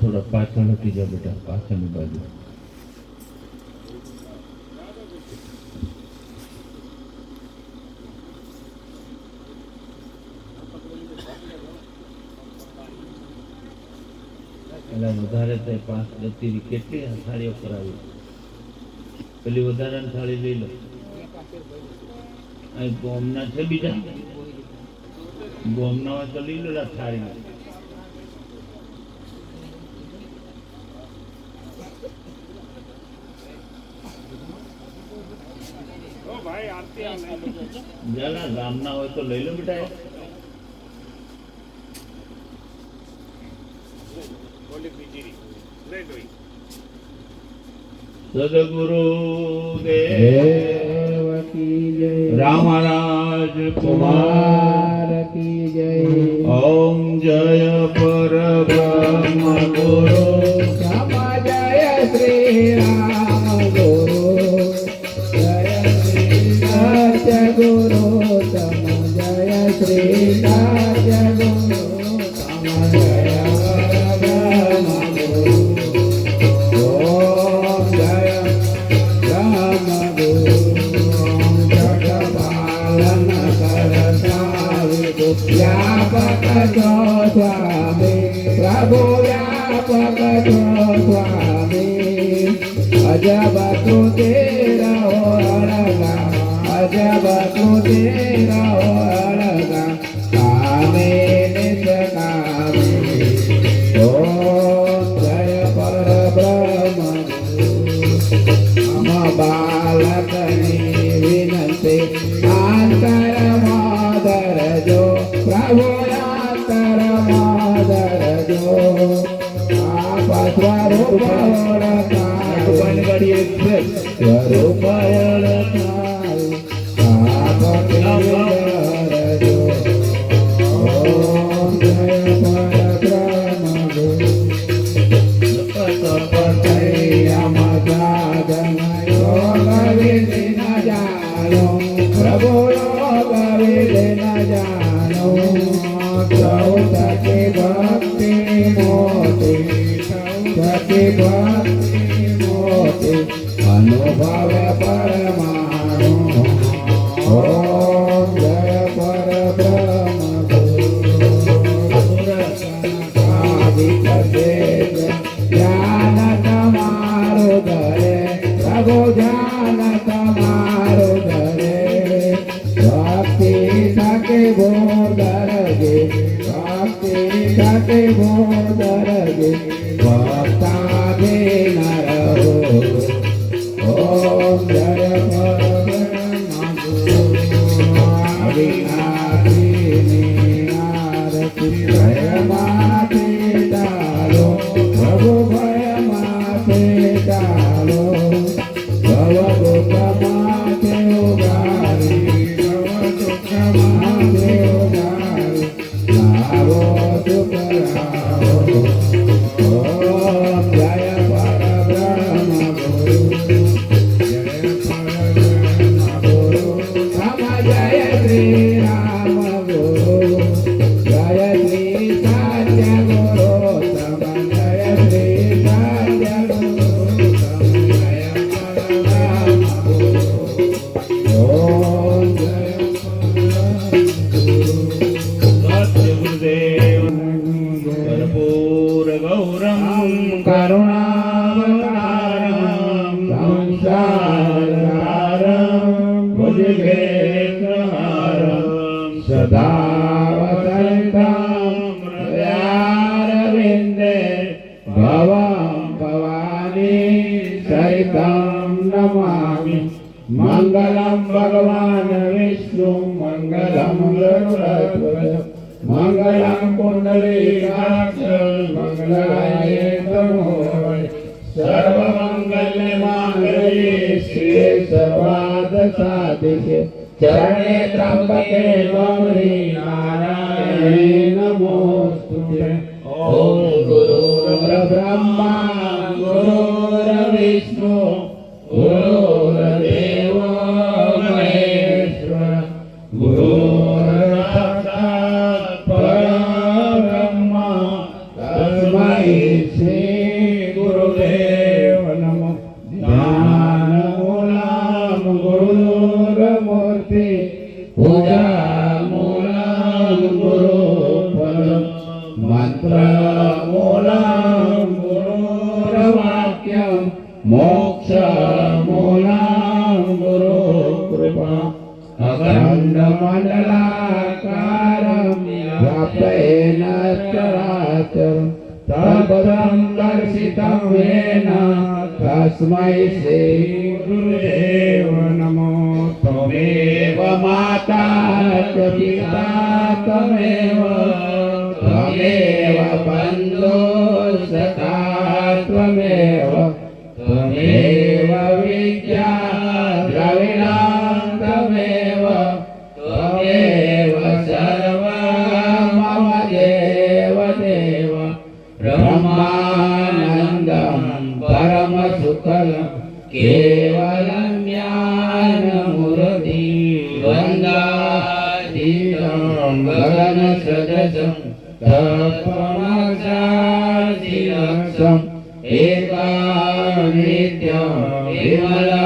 થોડા પાછળ હટી જાઓ બેટા, પાછળની બાજુ. એટલે વધારે તો પાંચ દત્તીની કેટલી થાળીઓ કરાવી પેલી વધારાની થાળી લઈ લો. અહીં ગોમના છે બીજા? ગોમના હોય તો લઈ લા થાળી ગામના હોય તો લઈ લો બેટા. સદગુરુ દેવ દેવકી જય રામ મહારાજ કુમાર કી જય ઓમ જય પરબ્રહ્મ ગુરુ જય શ્રી કરતાવિદુ વ્યાપક છો સ્વામી પ્રભુ વ્યાપક છો સ્વામી અજબ તું તેરા અળગા અજબ તું તેરા અળગા કામે નિત કામે ઓમ જય આપ સ્વરૂપ સતી ભક્તિ મોટી અનુભવ પરમાણુ કરુણાવતારમ સંસારહારમ ભુજગેન્દ્રહારમ સદાવસંતમ હૃદયારવિંદે ભવં ભવાની સહિતં નમામિ મંગલમ ભગવાન વિષ્ણુ મંગલમ ગરુડધ્વજ મંગલમ કુંડલીકાક્ષ મંગલાય સર્વમંગલ્ય માંગલ્યે શ્રી સર્વાદ સાધિકે व्याप्तेन चराचरम् तद्पदं दर्शितं येन तस्मै श्रीगुरुदेव नमो त्वमेव माता च पिता त्वमेव त्वमेव बन्धो सखा त्वमेव त्वमेव वन्दातीतं गगनसदसं तत्त्वमक्षादिलक्षम् एकानित्यं विमलाचलं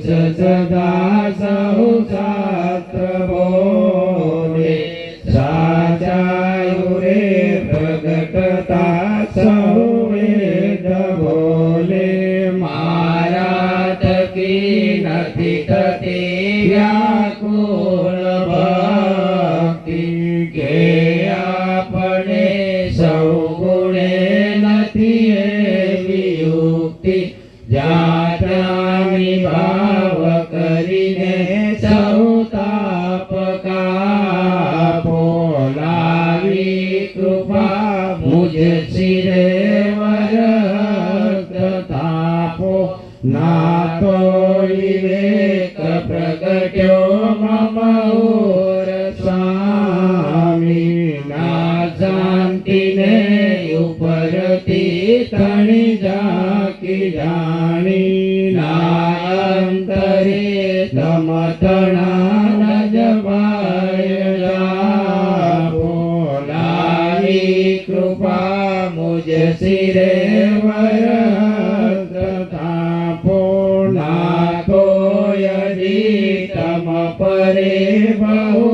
这这 da શિરે વરદ તાપો ના તો વિવેક પ્રગટ્યો મમ સ્વામી ના શાંતિને ઉપરથી તણી જાકી જાણી ના અંતરે તમતણા ન શિરે વરદ તાપો નાથો યદી તમ પરે બહુ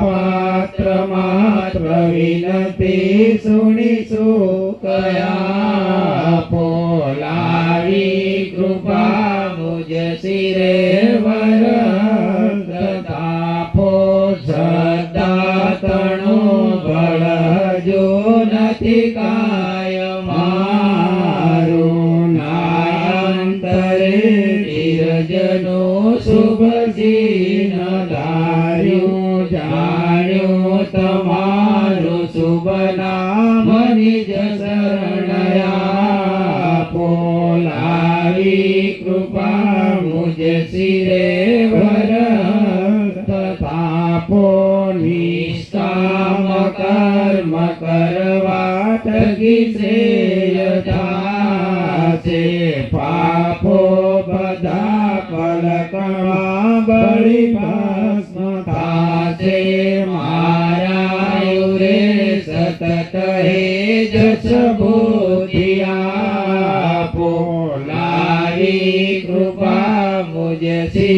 પાત્ર માત્ર વિનતી સુણી કયા પોલાવી ચિહ્ન ધાર્યું જાણ્યું તમારું શુભ નામ નિજ શરણયા પોલાવી કૃપા મુજ શિરે ભર તાપો નિષ્કામ કર્મ કરવા થકી શ્રેયતા છે પાપો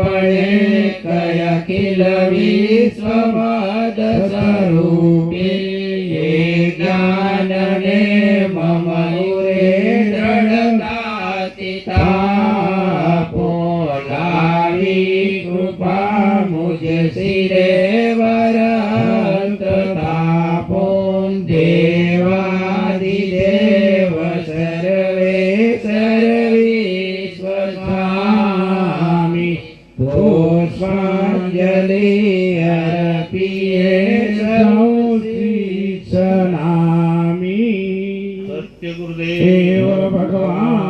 आपणे कया किल विश्वपाद स्वरूपी શિક્ષનામી સત્ય ગુરુદેવ દેવ ભગવાન